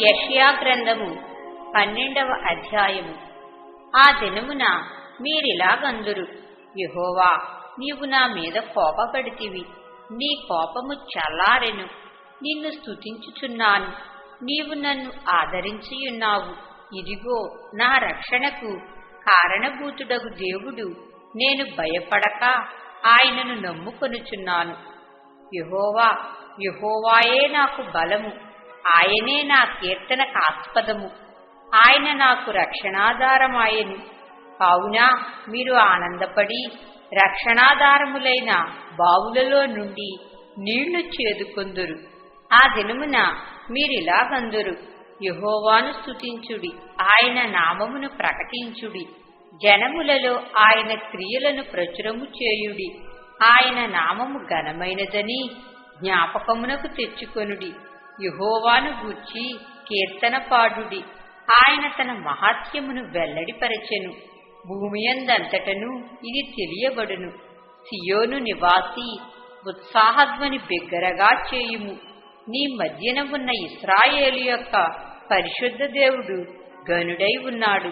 యష్యా గ్రంథము పన్నెండవ అధ్యాయము. ఆ దినమున మీరిలాగందురు. యహోవా నీవు నా మీద కోపపడితివి. నీ కోపము చల్లారెను. నిన్ను స్తుతించుచున్నాను. నీవు నన్ను ఆదరించియున్నావు. ఇదిగో నా రక్షణకు కారణభూతుడగు దేవుడు. నేను భయపడక ఆయనను నమ్ముకొనుచున్నాను. యహోవా యహోవాయే నాకు బలము. ఆయనే నా కీర్తనకాస్పదము. ఆయన నాకు రక్షణాధారమాయను. కావున మీరు ఆనందపడి రక్షణాధారములైన బావులలో నుండి నీళ్ళు చేదుకొందురు. ఆ దినమున మీరిలాగందురు. యహోవాను స్తుతించుడి ఆయన నామమును ప్రకటించుడి. జనములలో ఆయన క్రియలను ప్రచురము చేయుడి. ఆయన నామము ఘనమైనదని జ్ఞాపకమునకు తెచ్చుకొనుడి. యుహోవాను గూర్చి కీర్తన పాడుడి. ఆయన తన మహాత్యమును వెల్లడిపరచెను. భూమియందంతటను ఇది తెలియబడును. సియోను నివాసి ఉత్సాహధ్వని బిగ్గరగా చేయుము. నీ మధ్యన ఉన్న ఇస్రాయేలు యొక్క పరిశుద్ధ దేవుడు గనుడై ఉన్నాడు.